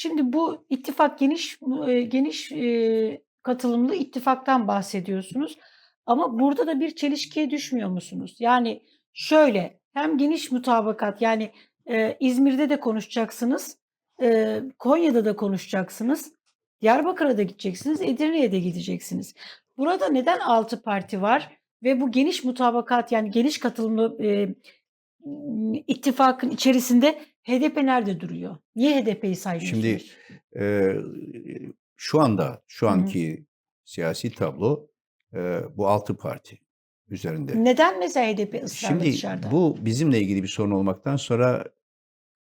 Şimdi bu ittifak geniş e, geniş e, katılımlı ittifaktan bahsediyorsunuz. Ama burada da bir çelişkiye düşmüyor musunuz? Yani şöyle hem geniş mutabakat yani e, İzmir'de de konuşacaksınız, e, Konya'da da konuşacaksınız, Diyarbakır'a da gideceksiniz, Edirne'ye de gideceksiniz. Burada neden altı parti var ve bu geniş mutabakat yani geniş katılımlı e, ittifakın içerisinde HDP nerede duruyor? Niye HDP'yi saymıyorsunuz? Şimdi e, şu anda şu Hı hı. anki siyasi tablo e, bu altı parti üzerinde. Neden mesela HDP ısrarla Şimdi dışarıda? bu bizimle ilgili bir sorun olmaktan sonra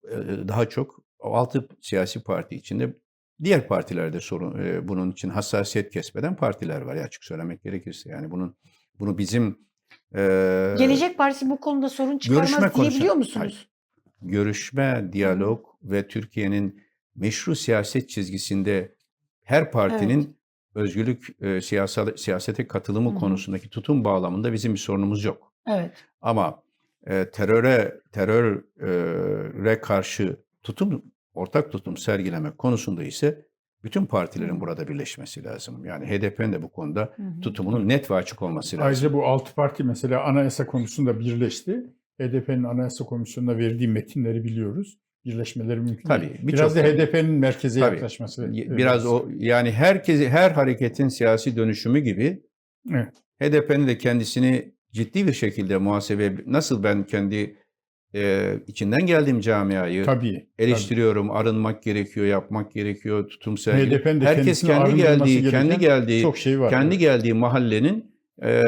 e, daha çok altı siyasi parti içinde diğer partilerde sorun e, bunun için hassasiyet kesmeden partiler var ya açık söylemek gerekirse yani bunun bunu bizim e, Gelecek Partisi bu konuda sorun çıkarmaz diyebiliyor musunuz? görüşme, diyalog ve Türkiye'nin meşru siyaset çizgisinde her partinin özgürlük e, siyasal siyasete katılımı hı. konusundaki tutum bağlamında bizim bir sorunumuz yok. Evet. Ama e, teröre teröre karşı tutum ortak tutum sergilemek konusunda ise bütün partilerin Hı. burada birleşmesi lazım. Yani HDP'nin de bu konuda Hı hı. tutumunun net ve açık olması lazım. Ayrıca bu altı parti mesela anayasa konusunda birleşti. HDP'nin anayasa komisyonuna verdiği metinleri biliyoruz. Birleşmeleri mümkün Tabii, değil. birçok- Biraz da HDP'nin merkeze Tabii. yaklaşması. Biraz o yani herkesi her hareketin siyasi dönüşümü gibi Evet. HDP'nin de kendisini ciddi bir şekilde muhasebe nasıl ben kendi e, içinden geldiğim camiayı Tabii. eleştiriyorum, arınmak gerekiyor, yapmak gerekiyor, tutum tabii. de Herkes kendi geldiği, kendi geldiği, çok şey var. kendi Evet. geldiği mahallenin e,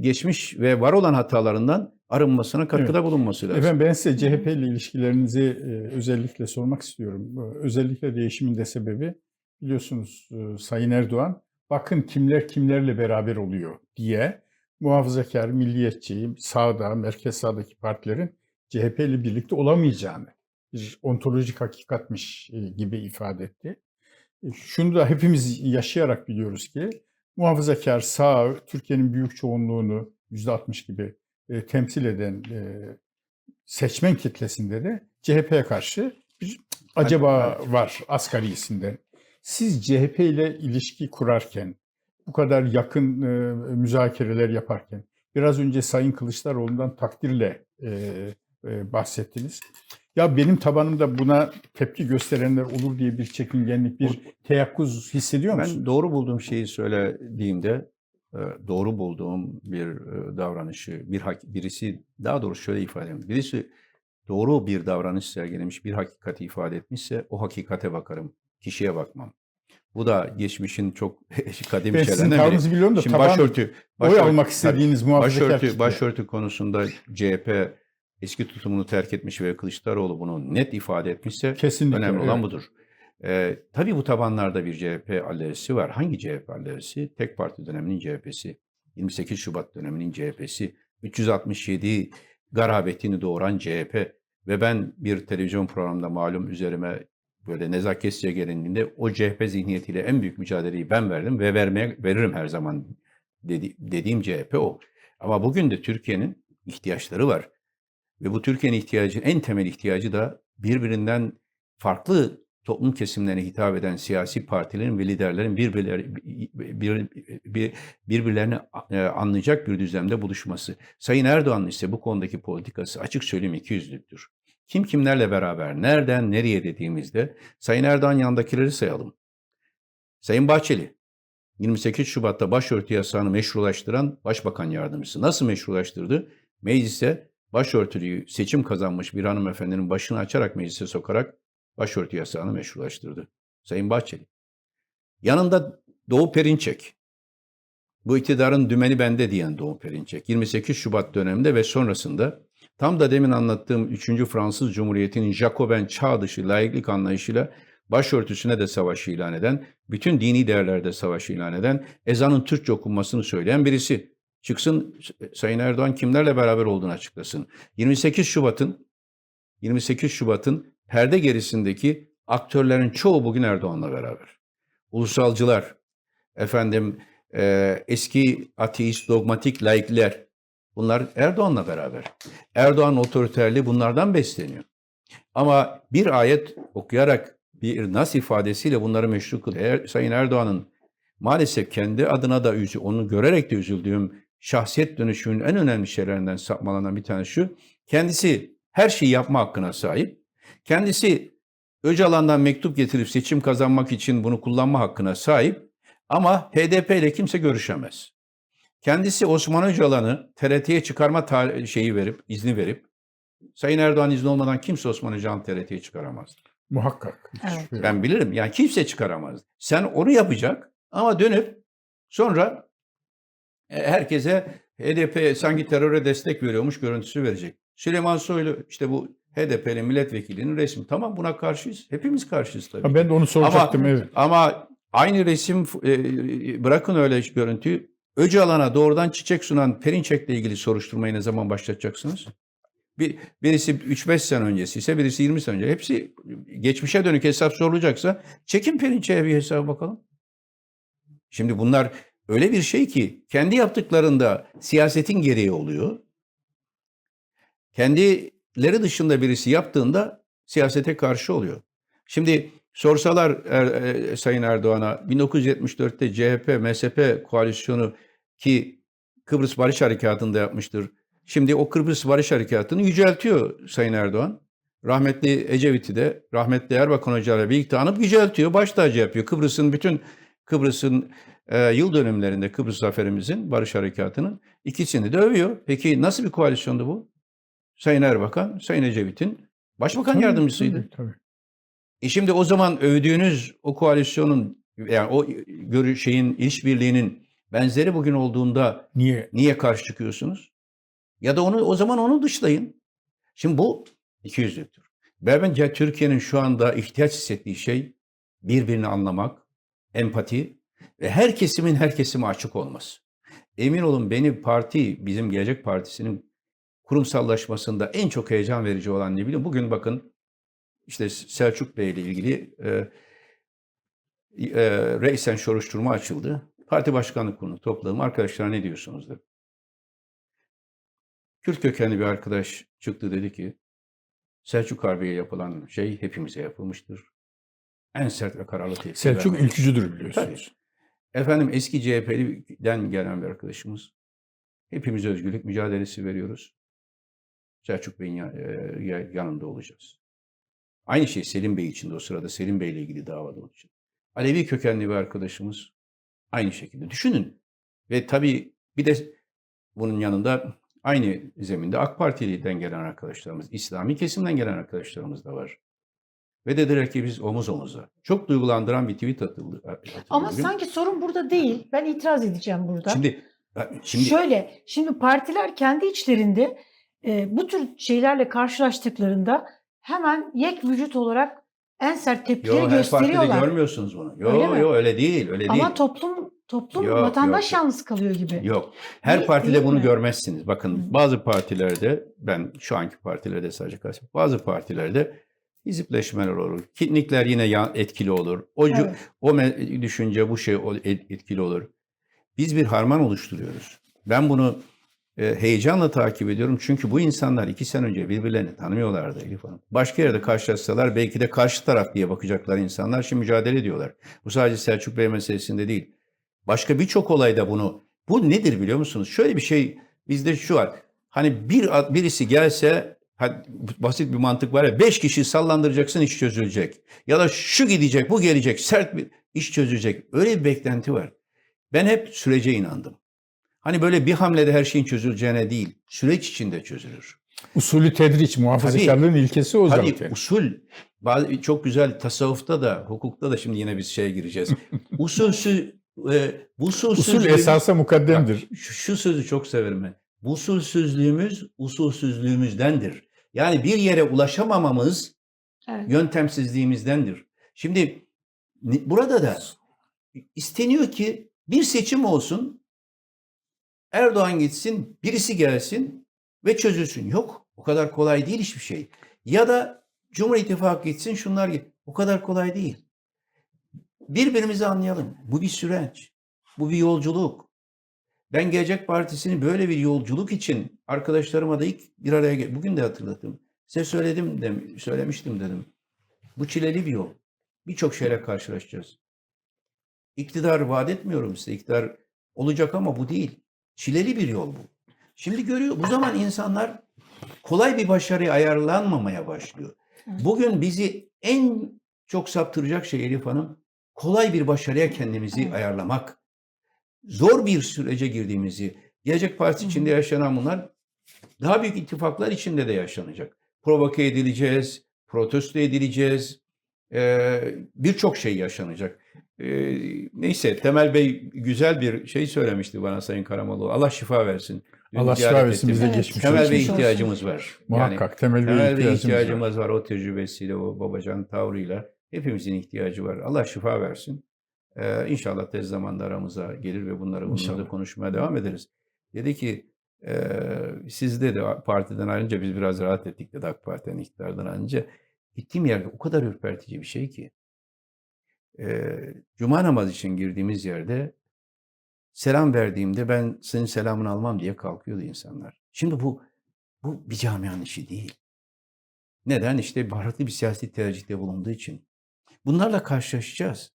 geçmiş ve var olan hatalarından arınmasına katkıda bulunması lazım. Efendim ben size CHP ile ilişkilerinizi e, özellikle sormak istiyorum. Özellikle değişimin de sebebi biliyorsunuz e, Sayın Erdoğan bakın kimler kimlerle beraber oluyor diye muhafazakar, milliyetçi, sağda, merkez sağdaki partilerin CHP ile birlikte olamayacağını bir ontolojik hakikatmiş e, gibi ifade etti. E, Şunu da hepimiz yaşayarak biliyoruz ki muhafazakar sağ Türkiye'nin büyük çoğunluğunu %60 gibi e, temsil eden e, seçmen kitlesinde de CHP'ye karşı bir acaba var asgarisinden. Siz CHP ile ilişki kurarken, bu kadar yakın e, müzakereler yaparken, biraz önce Sayın Kılıçdaroğlu'ndan takdirle e, e, bahsettiniz. Ya benim tabanımda buna tepki gösterenler olur diye bir çekingenlik, bir teyakkuz hissediyor musunuz? Ben doğru bulduğum şeyi söylediğimde e, doğru bulduğum bir e, davranışı bir hak- birisi daha doğrusu şöyle ifade edeyim. Birisi doğru bir davranış sergilemiş, bir hakikati ifade etmişse o hakikate bakarım. Kişiye bakmam. Bu da geçmişin çok kadim ben sizin şeylerinden biri. tavrınızı biliyorum da Şimdi taban başörtü, oy başörtü- almak istediğiniz muhafazakar başörtü, kitle. başörtü konusunda CHP eski tutumunu terk etmiş ve Kılıçdaroğlu bunu net ifade etmişse Kesinlikle. Önemli olan evet. budur. Ee, tabii bu tabanlarda bir CHP alerjisi var. Hangi CHP alerjisi? Tek parti döneminin CHP'si, 28 Şubat döneminin CHP'si, 367 garabetini doğuran CHP ve ben bir televizyon programında malum üzerime böyle nezaketsizce gelindiğinde o CHP zihniyetiyle en büyük mücadeleyi ben verdim ve vermeye veririm her zaman dedi, dediğim CHP o. Ama bugün de Türkiye'nin ihtiyaçları var. Ve bu Türkiye'nin ihtiyacı, en temel ihtiyacı da birbirinden farklı toplum kesimlerine hitap eden siyasi partilerin ve liderlerin birbirleri, bir, bir, birbirlerini e, anlayacak bir düzlemde buluşması. Sayın Erdoğan'ın ise bu konudaki politikası açık söyleyeyim ikiyüzlüktür. Kim kimlerle beraber, nereden nereye dediğimizde Sayın Erdoğan yanındakileri sayalım. Sayın Bahçeli, 28 Şubat'ta başörtü yasağını meşrulaştıran Başbakan Yardımcısı. Nasıl meşrulaştırdı? Meclise başörtülüyü seçim kazanmış bir hanımefendinin başını açarak meclise sokarak başörtü yasağını meşrulaştırdı. Sayın Bahçeli. Yanında Doğu Perinçek. Bu iktidarın dümeni bende diyen Doğu Perinçek. 28 Şubat döneminde ve sonrasında tam da demin anlattığım 3. Fransız Cumhuriyeti'nin Jacoben çağ dışı laiklik anlayışıyla başörtüsüne de savaş ilan eden, bütün dini değerlerde savaş ilan eden, ezanın Türkçe okunmasını söyleyen birisi. Çıksın Sayın Erdoğan kimlerle beraber olduğunu açıklasın. 28 Şubat'ın 28 Şubat'ın perde gerisindeki aktörlerin çoğu bugün Erdoğan'la beraber. Ulusalcılar, efendim e, eski ateist, dogmatik laikler bunlar Erdoğan'la beraber. Erdoğan otoriterliği bunlardan besleniyor. Ama bir ayet okuyarak bir nas ifadesiyle bunları meşru kılıyor. Sayın Erdoğan'ın maalesef kendi adına da üzü, onu görerek de üzüldüğüm şahsiyet dönüşümünün en önemli şeylerinden sapmalanan bir tanesi şu. Kendisi her şeyi yapma hakkına sahip. Kendisi Öcalan'dan mektup getirip seçim kazanmak için bunu kullanma hakkına sahip. Ama HDP ile kimse görüşemez. Kendisi Osman Öcalan'ı TRT'ye çıkarma şeyi verip, izni verip, Sayın Erdoğan izni olmadan kimse Osman Öcalan'ı TRT'ye çıkaramaz. Muhakkak. Evet. yok. Ben bilirim. Yani kimse çıkaramaz. Sen onu yapacak ama dönüp sonra e, herkese HDP sanki teröre destek veriyormuş görüntüsü verecek. Süleyman Soylu işte bu HDP'li milletvekilinin resmi. Tamam buna karşıyız. Hepimiz karşıyız tabii. Ha, ben de onu soracaktım Ama- evet. Ama aynı resim e, bırakın öyle görüntüyü. Öcalan'a doğrudan çiçek sunan Perinçek'le ilgili soruşturmayı ne zaman başlatacaksınız? Bir, birisi 3-5 sene öncesi ise birisi 20 sene önce. Hepsi geçmişe dönük hesap sorulacaksa çekin Perinçek'e bir hesap bakalım. Şimdi bunlar öyle bir şey ki kendi yaptıklarında siyasetin gereği oluyor. Kendileri dışında birisi yaptığında siyasete karşı oluyor. Şimdi sorsalar Er- e, Sayın Erdoğan'a 1974'te CHP, MSP koalisyonu ki Kıbrıs Barış Harekatı'nda yapmıştır. Şimdi o Kıbrıs Barış Harekatı'nı yüceltiyor Sayın Erdoğan. Rahmetli Ecevit'i de rahmetli Erbakan Hoca ile birlikte anıp yüceltiyor. Baş tacı yapıyor. Kıbrıs'ın bütün Kıbrıs'ın e, yıl dönümlerinde Kıbrıs zaferimizin Barış Harekatı'nın ikisini de övüyor. Peki nasıl bir koalisyondu bu? Sayın Erbakan, Sayın Ecevit'in başbakan Tabii, yardımcısıydı. tabii, tabii. E şimdi o zaman övdüğünüz o koalisyonun yani o görü şeyin işbirliğinin benzeri bugün olduğunda Niye? niye karşı çıkıyorsunuz? Ya da onu o zaman onu dışlayın. Şimdi bu ikiyüzlüktür. Ve bence Türkiye'nin şu anda ihtiyaç hissettiği şey birbirini anlamak, empati ve her kesimin her kesime açık olması. Emin olun beni parti, bizim Gelecek Partisi'nin kurumsallaşmasında en çok heyecan verici olan ne bileyim. Bugün bakın işte Selçuk Bey ile ilgili e, e, reisen soruşturma açıldı. Parti başkanlık kurulu topladım. Arkadaşlar ne diyorsunuz dedim. Kürt kökenli bir arkadaş çıktı dedi ki Selçuk Harbi'ye yapılan şey hepimize yapılmıştır. En sert ve kararlı tepki Selçuk vermeliyiz. ülkücüdür biliyorsunuz. Efendim eski CHP'den gelen bir arkadaşımız. Hepimiz özgürlük mücadelesi veriyoruz. Selçuk Bey'in e, ya- yanında olacağız. Aynı şey Selim Bey için de o sırada Selim Bey ile ilgili davada için. Alevi kökenli bir arkadaşımız aynı şekilde. Düşünün. Ve tabii bir de bunun yanında aynı zeminde AK Parti'den gelen arkadaşlarımız, İslami kesimden gelen arkadaşlarımız da var. Ve dediler ki biz omuz omuza. Çok duygulandıran bir tweet atıldı. atıldı Ama bugün. sanki sorun burada değil. Ben itiraz edeceğim burada. Şimdi şimdi Şöyle, şimdi partiler kendi içlerinde e, bu tür şeylerle karşılaştıklarında hemen yek vücut olarak en sert tepkileri Yo, her partide gösteriyorlar. görmüyorsunuz bunu. Yo, Öyle mi? yo öyle değil, öyle Ama değil. toplum toplum Yok, vatandaş yok. yalnız kalıyor gibi. Yok. Her Değil- partide değil bunu mi? görmezsiniz. Bakın Hı. bazı partilerde ben şu anki partilerde sadece karşı bazı partilerde hizipleşmeler olur. Kitnikler yine etkili olur. O Evet. o düşünce bu şey etkili olur. Biz bir harman oluşturuyoruz. Ben bunu heyecanla takip ediyorum. Çünkü bu insanlar iki sene önce birbirlerini tanımıyorlardı Elif Hanım. Başka yerde karşılaşsalar belki de karşı taraf diye bakacaklar insanlar. Şimdi mücadele ediyorlar. Bu sadece Selçuk Bey meselesinde değil. Başka birçok olayda bunu. Bu nedir biliyor musunuz? Şöyle bir şey bizde şu var. Hani bir birisi gelse basit bir mantık var ya beş kişi sallandıracaksın iş çözülecek. Ya da şu gidecek bu gelecek sert bir iş çözülecek. Öyle bir beklenti var. Ben hep sürece inandım. Hani böyle bir hamlede her şeyin çözüleceğine değil, süreç içinde çözülür. Usulü tedriç, muhafazakarlığın ilkesi o Tabii zaten. usul bazı, çok güzel tasavvufta da hukukta da şimdi yine biz şeye gireceğiz. Usulsüz e, usulsüz Usul esasa mukaddemdir. şu, şu sözü çok severim ben. Usulsüzlüğümüz usulsüzlüğümüzdendir. Yani bir yere ulaşamamamız Evet. yöntemsizliğimizdendir. Şimdi burada da isteniyor ki bir seçim olsun, Erdoğan gitsin, birisi gelsin ve çözülsün. Yok, o kadar kolay değil hiçbir şey. Ya da Cumhur İttifakı gitsin, şunlar git. O kadar kolay değil. Birbirimizi anlayalım. Bu bir süreç. Bu bir yolculuk. Ben Gelecek Partisi'ni böyle bir yolculuk için arkadaşlarıma da ilk bir araya. Bugün de hatırlattım. Size söyledim de, söylemiştim dedim. Bu çileli bir yol. Birçok şeyle karşılaşacağız. İktidar vaat etmiyorum size. İktidar olacak ama bu değil. Çileli bir yol bu. Şimdi görüyor bu zaman insanlar kolay bir başarıya ayarlanmamaya başlıyor. Bugün bizi en çok saptıracak şey Elif Hanım kolay bir başarıya kendimizi ayarlamak. Zor bir sürece girdiğimizi, Gelecek Partisi içinde yaşanan bunlar daha büyük ittifaklar içinde de yaşanacak. Provoke edileceğiz, protesto edileceğiz. Ee, Birçok şey yaşanacak. Ee, neyse Temel Bey güzel bir şey söylemişti bana Sayın Karamoğlu. Allah şifa versin. Dün Allah şifa versin bize Evet. geçmiş Temel olsun. Bey ihtiyacımız var. Muhakkak Temel Bey'e Temel Bey ihtiyacımız, var. ihtiyacımız var. O tecrübesiyle, o babacan tavrıyla. Hepimizin ihtiyacı var. Allah şifa versin. Ee, inşallah tez zamanda aramıza gelir ve bunları bunları da konuşmaya devam ederiz. Dedi ki e, siz de partiden ayrılınca biz biraz rahat ettik dedi AK Parti'den iktidardan ayrılınca. Gittiğim yerde o kadar ürpertici bir şey ki. E, Cuma namazı için girdiğimiz yerde selam verdiğimde ben senin selamını almam diye kalkıyordu insanlar. Şimdi bu bu bir camianın işi değil. Neden? İşte farklı bir siyasi tercihte bulunduğu için. Bunlarla karşılaşacağız.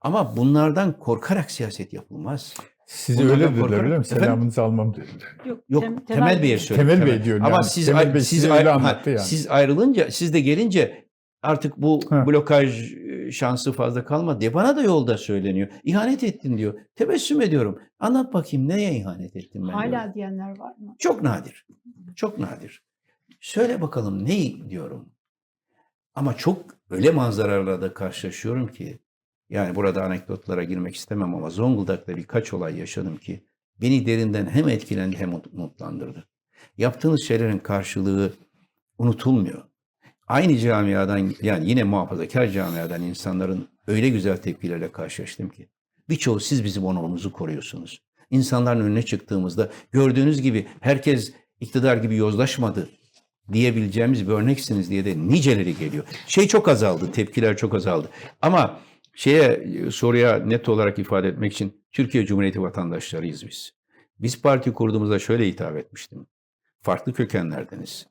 Ama bunlardan korkarak siyaset yapılmaz. Size Bunlardan öyle dediler korkarım. öyle mi? Efendim? Selamınızı almam dediler. Yok, Yok Tem- Temel, Bey'e Bey. söyledim. Temel Bey diyorum Ama yani. siz Temel ay- Bey siz ay- öyle ha, anlattı yani. siz ayrılınca siz de gelince artık bu Ha. blokaj e, şansı fazla kalmadı diye bana da yolda söyleniyor. İhanet ettin diyor. Tebessüm ediyorum. Anlat bakayım neye ihanet ettim ben? diyorum. Hala diyenler var mı? Çok nadir. Çok nadir. Söyle bakalım ne diyorum. Ama çok öyle manzaralarla da karşılaşıyorum ki yani burada anekdotlara girmek istemem ama Zonguldak'ta birkaç olay yaşadım ki beni derinden hem etkilendi hem umutlandırdı. Yaptığınız şeylerin karşılığı unutulmuyor. Aynı camiadan yani yine muhafazakar camiadan insanların öyle güzel tepkilerle karşılaştım ki. Birçoğu siz bizim onurumuzu koruyorsunuz. İnsanların önüne çıktığımızda gördüğünüz gibi herkes iktidar gibi yozlaşmadı diyebileceğimiz bir örneksiniz diye de niceleri geliyor. Şey çok azaldı, tepkiler çok azaldı. Ama şeye soruya net olarak ifade etmek için Türkiye Cumhuriyeti vatandaşlarıyız biz. Biz parti kurduğumuzda şöyle hitap etmiştim. Farklı kökenlerdeniz,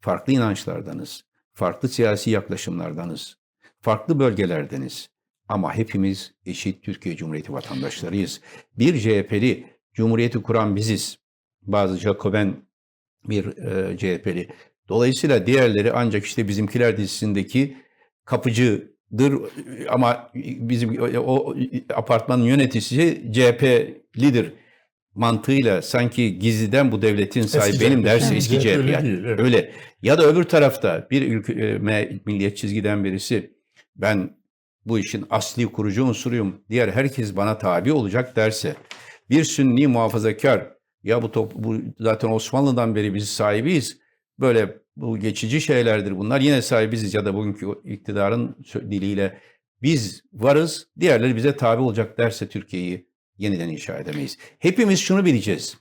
farklı inançlardanız, farklı siyasi yaklaşımlardanız, farklı bölgelerdeniz. Ama hepimiz eşit Türkiye Cumhuriyeti vatandaşlarıyız. Bir CHP'li, Cumhuriyeti kuran biziz. Bazı Jacoben bir e, CHP'li. Dolayısıyla diğerleri ancak işte bizimkiler dizisindeki kapıcıdır ama bizim o, apartmanın yöneticisi CHP'lidir mantığıyla sanki gizliden bu devletin sahibi Eski benim derse eski CHP öyle yani. değil, evet. Öyle. Ya da öbür tarafta bir ülke, e, milliyet çizgiden birisi ben bu işin asli kurucu unsuruyum. Diğer herkes bana tabi olacak derse bir sünni muhafazakar ya bu, top, bu zaten Osmanlı'dan beri biz sahibiyiz. Böyle bu geçici şeylerdir bunlar. Yine sahibiziz ya da bugünkü iktidarın diliyle biz varız. Diğerleri bize tabi olacak derse Türkiye'yi yeniden inşa edemeyiz. Hepimiz şunu bileceğiz.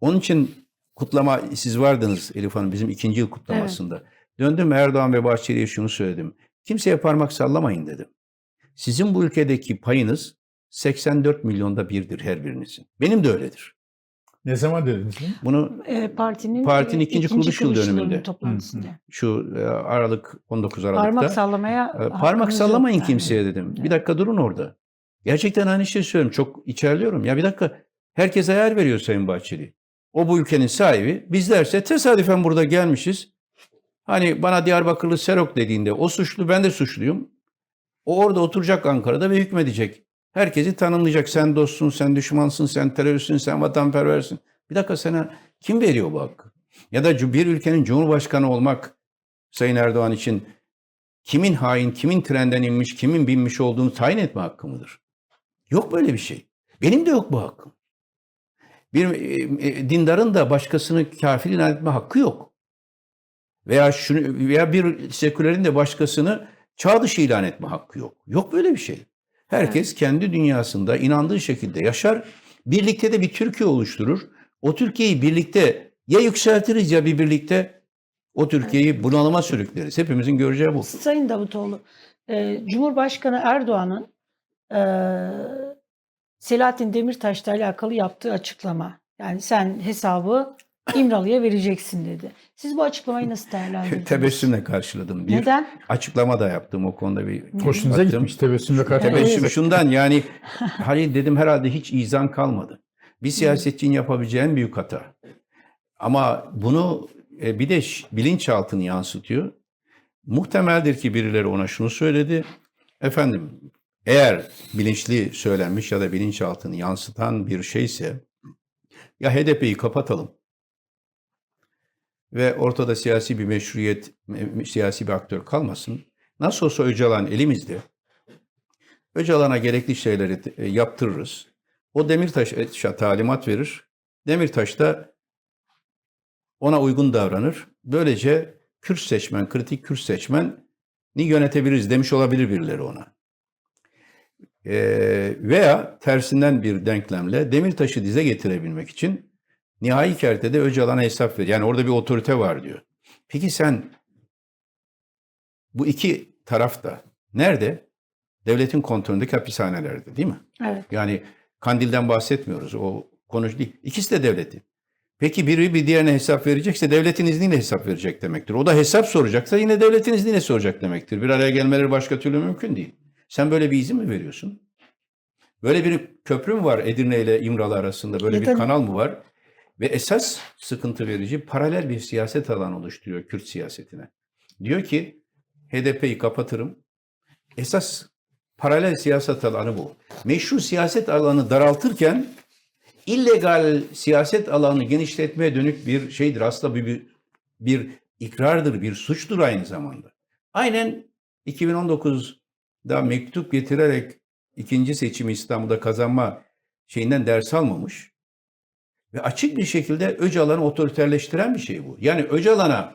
Onun için kutlama siz vardınız Elif Hanım bizim ikinci yıl kutlamasında. Döndüm Erdoğan ve Bahçeli'ye şunu söyledim. Kimseye parmak sallamayın dedim. Sizin bu ülkedeki payınız 84 milyonda birdir her birinizin. Benim de öyledir. Ne zaman dediniz bunu? Ee, partinin Partinin e, ikinci kuruluş yıl dönümünde. toplantısında. şu e, Aralık 19 Aralık'ta Parmak sallamaya e, parmak yok sallamayın yani. kimseye dedim. Bir Evet. dakika durun orada. Gerçekten aynı şeyi söylüyorum. Çok içerliyorum. Ya bir dakika herkes ayar veriyor Sayın Bahçeli. O bu ülkenin sahibi. Bizlerse tesadüfen burada gelmişiz. Hani bana Diyarbakırlı Serok dediğinde o suçlu ben de suçluyum. O orada oturacak Ankara'da ve hükmedecek. Herkesi tanımlayacak. Sen dostsun, sen düşmansın, sen teröristsin, sen vatanperversin. Bir dakika sana kim veriyor bu hakkı? Ya da bir ülkenin cumhurbaşkanı olmak Sayın Erdoğan için kimin hain, kimin trenden inmiş, kimin binmiş olduğunu tayin etme hakkı mıdır? Yok böyle bir şey. Benim de yok bu hakkım. Bir e, e, dindarın da başkasını kafir ilan etme hakkı yok. Veya şunu veya bir sekülerin de başkasını çağ dışı ilan etme hakkı yok. Yok böyle bir şey. Herkes kendi dünyasında inandığı şekilde yaşar. Birlikte de bir Türkiye oluşturur. O Türkiye'yi birlikte ya yükseltiriz ya bir birlikte o Türkiye'yi bunalıma sürükleriz. Hepimizin göreceği bu. Sayın Davutoğlu, e, Cumhurbaşkanı Erdoğan'ın e, Selahattin Demirtaş'la alakalı yaptığı açıklama. Yani sen hesabı İmralı'ya vereceksin dedi. Siz bu açıklamayı nasıl değerlendirdiniz? Tebessümle karşıladım. Bir Neden? açıklama da yaptım o konuda bir. Hoşunuza gitmiş tebessümle karşılaştınız. Tebessüm şundan yani hani dedim herhalde hiç izan kalmadı. Bir siyasetçinin yapabileceği en büyük hata. Ama bunu e, bir de bilinçaltını yansıtıyor. Muhtemeldir ki birileri ona şunu söyledi. Efendim eğer bilinçli söylenmiş ya da bilinçaltını yansıtan bir şeyse ya HDP'yi kapatalım ve ortada siyasi bir meşruiyet, me- siyasi bir aktör kalmasın. Nasıl olsa Öcalan elimizde. Öcalan'a gerekli şeyleri e, yaptırırız. O Demirtaş'a talimat verir. Demirtaş da ona uygun davranır. Böylece Kürt seçmen, kritik Kürt seçmeni yönetebiliriz demiş olabilir birileri ona. Ee, veya tersinden bir denklemle Demirtaş'ı dize getirebilmek için nihai kertede Öcalan'a hesap ver. Yani orada bir otorite var diyor. Peki sen bu iki taraf da nerede? Devletin kontrolündeki hapishanelerde değil mi? Evet. Yani Kandil'den bahsetmiyoruz. O konu değil. İkisi de devletin. Peki biri bir diğerine hesap verecekse devletin izniyle hesap verecek demektir. O da hesap soracaksa yine devletin izniyle soracak demektir. Bir araya gelmeleri başka türlü mümkün değil. Sen böyle bir izin mi veriyorsun? Böyle bir köprü mü var Edirne ile İmralı arasında? Böyle Ya bir da- kanal mı var? Ve esas sıkıntı verici paralel bir siyaset alanı oluşturuyor Kürt siyasetine. Diyor ki HDP'yi kapatırım. Esas paralel siyaset alanı bu. Meşru siyaset alanı daraltırken illegal siyaset alanını genişletmeye dönük bir şeydir. Aslında bir, bir, bir ikrardır, bir suçtur aynı zamanda. Aynen 2019'da mektup getirerek ikinci seçimi İstanbul'da kazanma şeyinden ders almamış. Ve açık bir şekilde Öcalan'ı otoriterleştiren bir şey bu. Yani Öcalan'a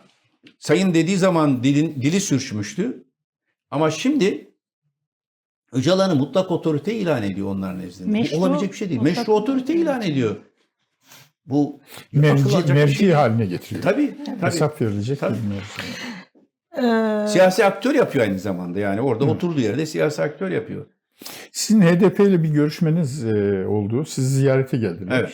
sayın dediği zaman dilin, dili sürçmüştü. Ama şimdi Öcalan'ı mutlak otorite ilan ediyor onların nezdinde. Meşru, Bu olabilecek bir şey değil. mutlak- Meşru otorite ilan ediyor. Bu Merci, merci şey haline getiriyor. Tabii, tabii. Hesap verilecek Tabii. Ee, Siyasi aktör yapıyor aynı zamanda. Yani orada oturduğu yerde siyasi aktör yapıyor. Sizin HDP ile bir görüşmeniz e, oldu. Sizi ziyarete geldiler. Evet.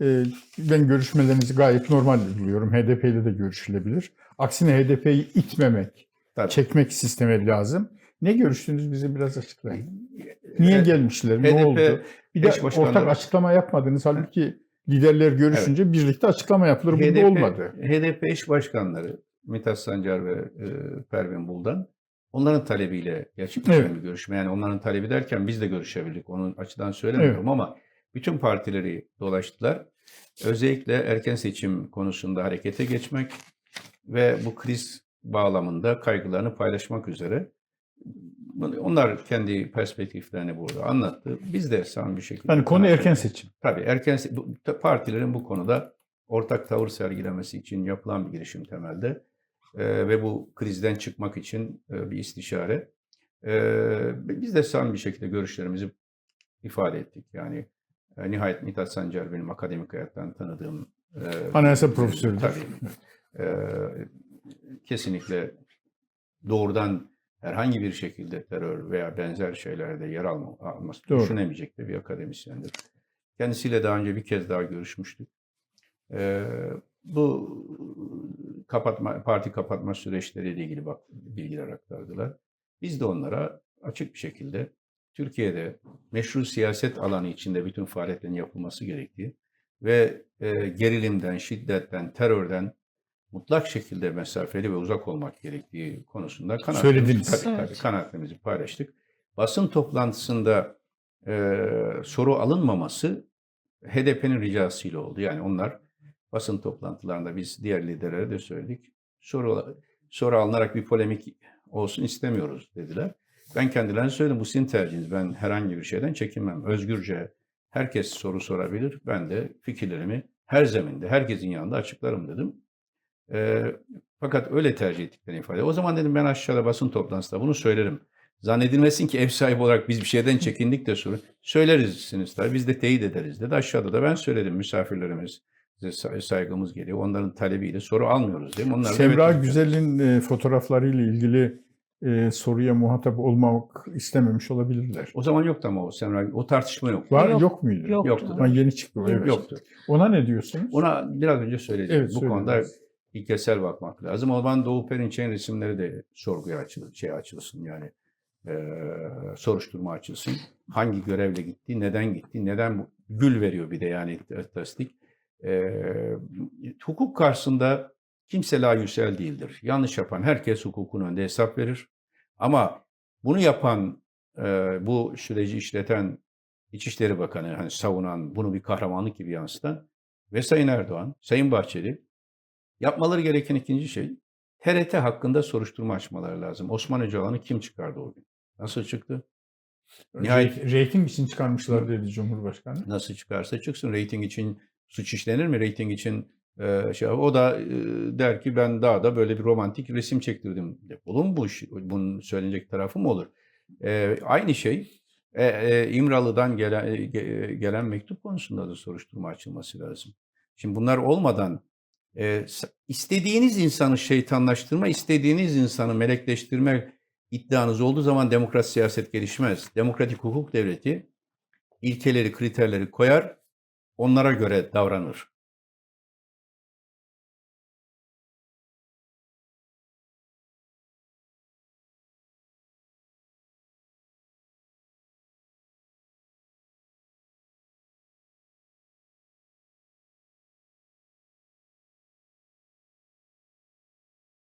E, ben görüşmelerinizi gayet normal buluyorum. HDP ile de görüşülebilir. Aksine HDP'yi itmemek, Tabii. çekmek sisteme lazım. Ne görüştünüz bize biraz açıklayın. Niye E, gelmişler? Ne HDP oldu? Bir de ortak açıklama yapmadınız. Halbuki liderler görüşünce birlikte açıklama yapılır. Bu da olmadı. HDP eş başkanları Mithat Sancar ve e, Pervin Buldan onların talebiyle gerçekleşen Evet. bir görüşme. Yani onların talebi derken biz de görüşebildik. Onun açıdan söylemiyorum ama bütün partileri dolaştılar. Özellikle erken seçim konusunda harekete geçmek ve bu kriz bağlamında kaygılarını paylaşmak üzere onlar kendi perspektiflerini burada anlattı. Biz de samimi bir şekilde Yani konu erken seçim. Tabii erken se- bu- ta- partilerin bu konuda ortak tavır sergilemesi için yapılan bir girişim temelde Ee, ve bu krizden çıkmak için e, bir istişare. Ee, biz de samimi bir şekilde görüşlerimizi ifade ettik. Yani e, nihayet Mithat Sancar benim akademik hayattan tanıdığım e, Anayasa profesörüdür. Tabii. Ee, kesinlikle doğrudan herhangi bir şekilde terör veya benzer şeylerde yer alma, alması Doğru. düşünemeyecek de bir akademisyendir. Kendisiyle daha önce bir kez daha görüşmüştük. Ee, bu kapatma, parti kapatma süreçleriyle ilgili bak, bilgiler aktardılar. Biz de onlara açık bir şekilde Türkiye'de meşru siyaset alanı içinde bütün faaliyetlerin yapılması gerektiği ve e, gerilimden, şiddetten, terörden mutlak şekilde mesafeli ve uzak olmak gerektiği konusunda Söylediniz. tabii, paylaştık. Basın toplantısında e, soru alınmaması HDP'nin ricasıyla oldu. Yani onlar basın toplantılarında biz diğer liderlere de söyledik. Soru, soru alınarak bir polemik olsun istemiyoruz dediler. Ben kendilerine söyledim bu sizin tercihiniz. Ben herhangi bir şeyden çekinmem. Özgürce herkes soru sorabilir. Ben de fikirlerimi her zeminde, herkesin yanında açıklarım dedim. Ee, fakat öyle tercih ettiklerini ifade. O zaman dedim ben aşağıda basın toplantısında bunu söylerim. Zannedilmesin ki ev sahibi olarak biz bir şeyden çekindik de sonra söylerizsiniz tabii biz de teyit ederiz dedi. Aşağıda da ben söyledim misafirlerimiz say- saygımız geliyor. Onların talebiyle soru almıyoruz değil mi? Onlar Semra evet- Güzel'in e, fotoğraflarıyla ilgili e, soruya muhatap olmak istememiş olabilirler. O zaman yoktu ama o Semra. O tartışma yok. Var Yok, yok muydu? Yoktu. Yoktu. Ha, yeni çıktı o. Evet. Yoktu. Ona ne diyorsunuz? Ona biraz önce söyledim. Evet, Bu konuda ilkesel bakmak lazım. O zaman Doğu Perinçek'in resimleri de sorguya açılsın, şey açılsın yani e, soruşturma açılsın. Hangi görevle gitti, neden gitti, neden bu, gül veriyor bir de yani tasdik. E, hukuk karşısında kimse layüsel değildir. Yanlış yapan herkes hukukun önünde hesap verir. Ama bunu yapan, e, bu süreci işleten İçişleri Bakanı, hani savunan, bunu bir kahramanlık gibi yansıtan ve Sayın Erdoğan, Sayın Bahçeli yapmaları gereken ikinci şey TRT hakkında soruşturma açmaları lazım. Osman Öcalan'ı kim çıkardı o gün? Nasıl çıktı? Nihayet- Reyting- için çıkarmışlar dedi Cumhurbaşkanı. Nasıl çıkarsa çıksın. Reyting için suç işlenir mi? Reyting için şey o da e, der ki ben daha da böyle bir romantik resim çektirdim. Olur mu bu? Bunun söylenecek tarafı mı olur? E, aynı şey e, e, İmralı'dan gelen, e, ge- gelen mektup konusunda da soruşturma açılması lazım. Şimdi bunlar olmadan e, istediğiniz insanı şeytanlaştırma, istediğiniz insanı melekleştirme iddianız olduğu zaman demokrasi siyaset gelişmez. Demokratik hukuk devleti ilkeleri, kriterleri koyar, onlara göre davranır.